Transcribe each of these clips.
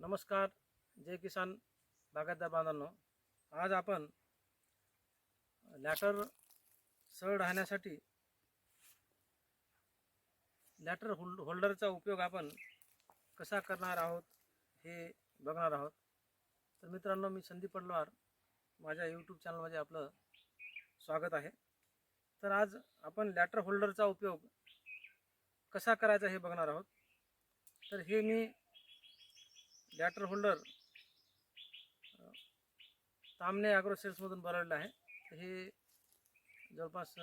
नमस्कार जय किसान बागायतदार बांधवांनो. आज आपण लॅटर सरळ राहण्यासाठी लॅटर होल्ड होल्डरचा उपयोग आपण कसा करणार आहोत हे बघणार आहोत. तर मित्रांनो मी संदीप पडलवार माझ्या यूट्यूब चॅनलमध्ये आपलं स्वागत आहे. तर आज आपण लॅटर होल्डरचा उपयोग कसा करायचा हे बघणार आहोत. तर हे मी लॅटर होल्डर तामने ॲग्रो सेल्समधून बनवलेलं आहे. तर हे जवळपास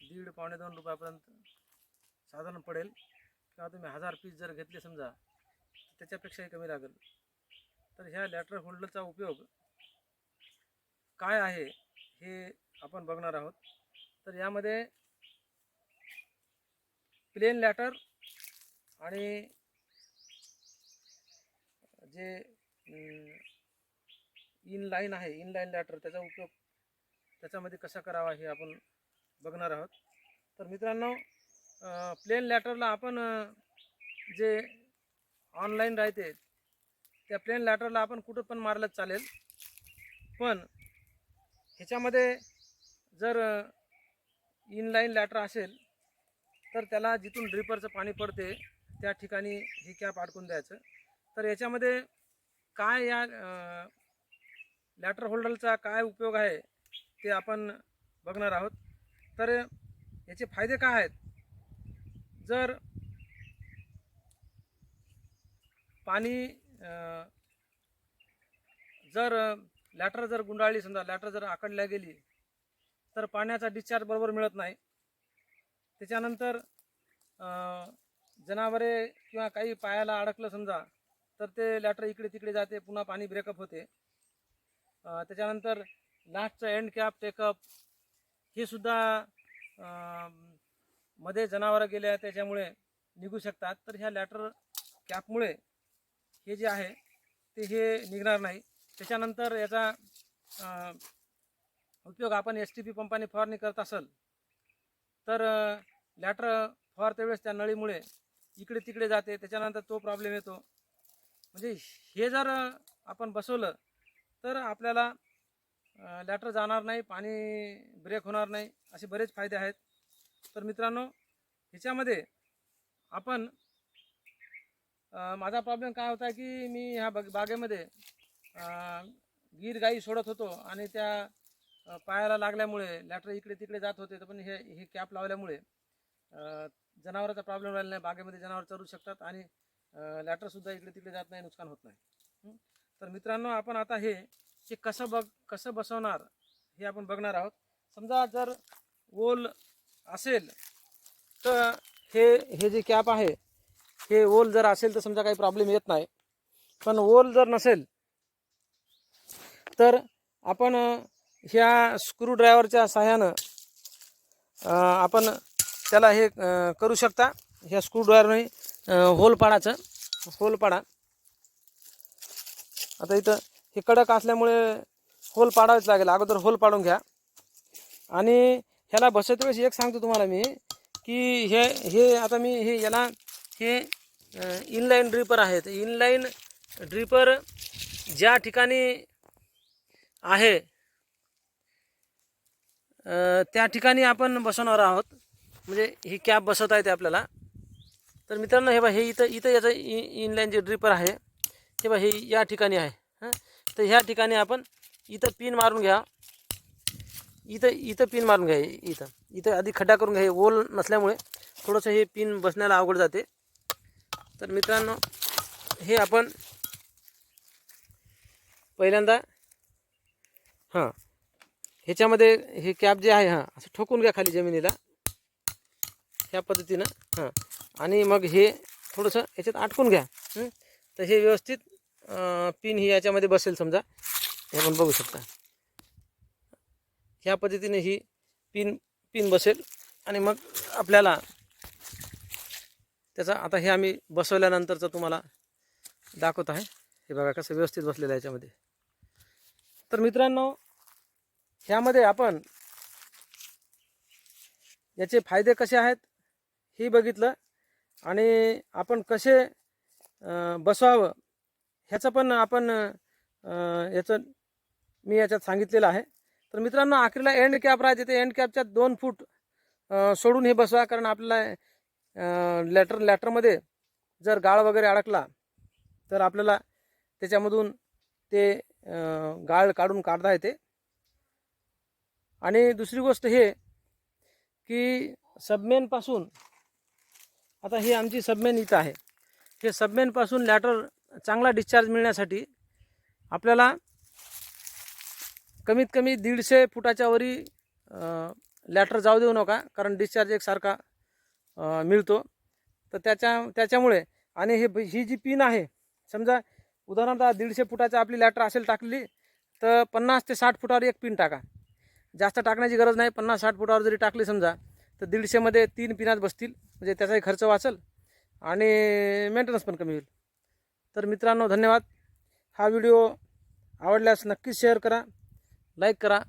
दीड पावणे दोन रुपयापर्यंत साधारण पडेल. किंवा तुम्ही हजार पीस जर घेतले समजा त्याच्यापेक्षाही कमी लागेल. तर ह्या लॅटर होल्डरचा उपयोग काय आहे हे आपण बघणार आहोत. तर यामध्ये प्लेन लॅटर आणि जे इनलाईन आहे इनलाईन लॅटर त्याचा उपयोग त्याच्यामध्ये कसा करावा हे आपण बघणार आहोत. तर मित्रांनो प्लेन लॅटरला आपण जे ऑनलाईन राहते त्या प्लेन लॅटरला आपण कुठं पण मारलं चालेल. पण ह्याच्यामध्ये जर इनलाईन लॅटर असेल तर त्याला जिथून ड्रिपरचं पाणी पडते त्या ठिकाणी ही कॅप अडकून द्यायचं. तर याच्यामध्ये काय या लॅटर होल्डरचा काय उपयोग आहे ते आपण बघणार आहोत. तर याचे फायदे काय आहेत? जर पाणी जर लॅटर जर गुंडाळली समजा लॅटर जर आकडल्या गेली तर पाण्याचा डिस्चार्ज बरोबर मिळत नाही. त्याच्यानंतर जनावरे किंवा काही पायाला अडकलं समजा तर ते लॅटर इकडे तिकडे जाते पुन्हा पाणी ब्रेकअप होते. त्याच्यानंतर लास्टचं एंड कॅप टेकअप हे सुद्धा मध्ये जनावरं गेल्या त्याच्यामुळे निघू शकतात. तर ह्या लॅटर कॅपमुळे हे जे आहे ते हे निघणार नाही. त्याच्यानंतर याचा उपयोग आपण एस टी पी पंपाने फवारणी करत असेल तर लॅटर फवारते वेळेस त्या नळीमुळे इकडे तिकडे जाते. त्याच्यानंतर तो प्रॉब्लेम येतो. म्हणजे हे जर आपण बसवलं तर आपल्याला लॅटर जाणार नाही पाणी ब्रेक होणार नाही असे बरेच फायदे आहेत. तर मित्रांनो ह्याच्यामध्ये आपण माझा प्रॉब्लेम काय होता की मी ह्या बग बागेमध्ये गीर गाई सोडत होतो आणि त्या पायाला लागल्यामुळे लॅटर इकडे तिकडे जात होते तर पण हे हे कॅप लावल्यामुळे जनावराचा प्रॉब्लेम राहिला नाही बागेमध्ये जनावर चरू शकतात आणि लॅटरसुद्धा इकडे तिकडे जात नाही नुकसान होत नाही. तर मित्रांनो आपण आता हे की कसं बघ कसं बसवणार हे आपण बघणार आहोत. समजा जर ओल असेल तर हे हे जे कॅप आहे हे ओल जर असेल तर समजा काही प्रॉब्लेम येत नाही. पण ओल जर नसेल तर आपण ह्या स्क्रूड्रायव्हरच्या सहाय्यानं आपण त्याला हे करू शकता. ह्या स्क्रूड्रायव्हरने होल पाडायचं होल पाडा आता इथं हे कडक असल्यामुळे होल पाडावेच लागेल. अगोदर होल पाडून घ्या. आणि ह्याला बसत वेळेस एक सांगतो तुम्हाला मी की हे हे आता मी हे याला हे इनलाईन ड्रिपर आहेत. इनलाईन ड्रिपर ज्या ठिकाणी आहे त्या ठिकाणी आपण बसवणार आहोत. म्हणजे ही कॅप बसवता येते आपल्याला. तर मित्रांनो हे बा हे इथं इथं याचं इ इनलाईन जे ड्रिपर आहे हे बा हे या ठिकाणी आहे हं? तर ह्या ठिकाणी आपण इथं पिन मारून घ्या. इथं इथं पिन मारून घ्या इथं. इथं आधी खड्डा करून घ्या हे ओल नसल्यामुळे थोडंसं हे पिन बसण्याला अवघड जाते. तर मित्रांनो हे आपण पहिल्यांदा हां ह्याच्यामध्ये हे कॅप जे आहे हां असं ठोकून घ्या खाली जमिनीला. ह्या पद्धतीनं हां. आणि मग हे थोडंसं याच्यात आटकून घ्या. तर हे व्यवस्थित पिन ही याच्यामध्ये बसेल समजा. हे आपण बघू शकता. ह्या पद्धतीने ही पिन पिन बसेल आणि मग आपल्याला त्याचा आता हे आम्ही बसवल्यानंतरचं तुम्हाला दाखवत आहे. हे बघा कसं व्यवस्थित बसलेलं आहे याच्यामध्ये. तर मित्रांनो ह्यामध्ये आपण याचे फायदे कसे आहेत हे बघितलं. आणि आपण कसे बसवावं ह्याचं पण आपण याचं मी याच्यात सांगितलेलं आहे. तर मित्रांनो आखरीला एंड कॅप राहते. ते एंड कॅपच्या दोन फूट सोडून हे बसवा. कारण आपल्याला लॅटर लॅटरमध्ये जर गाळ वगैरे अडकला तर आपल्याला त्याच्यामधून ते गाळ काढून काढता येते. आणि दुसरी गोष्ट हे की सबमेनपासून आता ही आमची सबमेन इथं आहे. हे सबमेनपासून लॅटर चांगला डिस्चार्ज मिळण्यासाठी आपल्याला कमीत कमी दीडशे फुटाच्या वरी लॅटर जाऊ देऊ नका कारण डिस्चार्ज एकसारखा मिळतो. तर त्याच्या त्याच्यामुळे आणि हे ही जी पिन आहे समजा उदाहरणार्थ दीडशे फुटाची आपली लॅटर असेल टाकली तर पन्नास ते साठ फुटावर एक पिन टाका. जास्त टाकण्याची गरज नाही पन्नास साठ फुटावर जरी टाकली समजा तर दीडशेमध्ये तीन पिनात बसतील. म्हणजे त्याचाही खर्च वाचेल आणि मेंटेनन्स पण कमी होईल. तर मित्रांनो धन्यवाद. हा व्हिडिओ आवडल्यास नक्कीच शेअर करा लाईक करा.